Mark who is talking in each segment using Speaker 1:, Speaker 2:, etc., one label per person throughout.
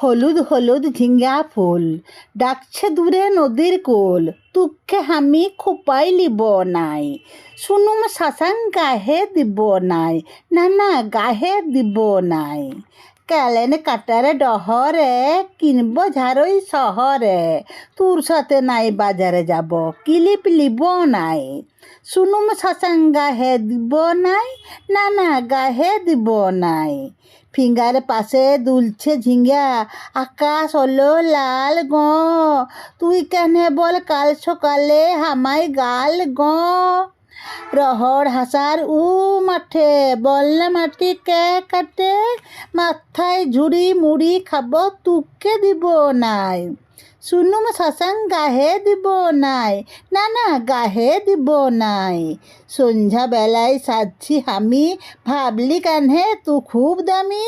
Speaker 1: হলুদ হলুদ ঝিঙ্গা ফুল। ডাকছে দূরে নদীর কোল তুকে আমি খোপাই লিব নাই শুনুম শাসাং গাহে দিব নাই না না গাহে দিব নাই। ক্যালেন কাটারে ডহরে, কিনব ঝাড়ই শহরে। তোর সাথে নাই বাজারে যাব, কিলিপ লিব নাই। শুনুম শাসাং গাহে দিব নাই না না গাহে দিব নাই। ফিঙ্গার পাশে দুলছে ঝিঙ্গা, আকাশ হলো লাল গ। তুই কেন বল কাল সকালে হামাই গাল গ? রহর হাসার উ মাঠে বললে মাটি কে কাটে? মাথায় ঝুড়ি মুড়ি খাব তুকে দিব নাই। শুনুম শাসাং গাহে দিব নাই না না গাহে দিব নাই। সন্ধ্যা বেলায় সাজছি আমি ভাবলি কানহে তু খুব দামি।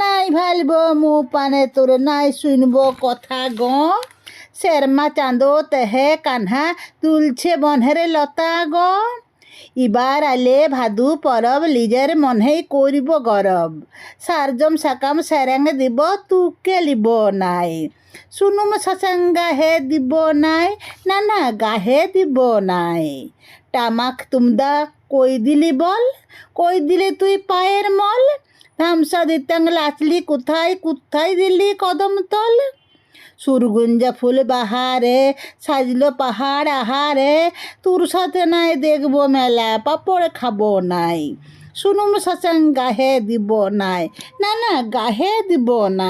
Speaker 1: নাই ভালব মু পানে, তোর নাই শুনব কথা গ। শর্মা চাঁদো তেহে কানহা তুলছে বনহেরে লতা গ। ইবার আলে ভাদু পরব, লিজের মনেই করিব গরব। সারজম সাকাম সেরেং দিব, তুকে লিব নাই। শুনুম শাসাং গাহে দিব নাই না না গাহে দিব নাই। টামাক তুমদা কই দিলি বল, কই দিলে তুই পায়ের মল? ধামসা দিতাং লাচলি কোথায় কোথায় দিলি কদম তল? সুরগুঞ্জা ফুল বাহারে, সাজলো পাহাড় আহারে, তোর সাথে নাই দেখব মেলা, পাপড় খাব নাই। শুনুম শাসাং গাহে দিব নাই, না না, গাহে দিব না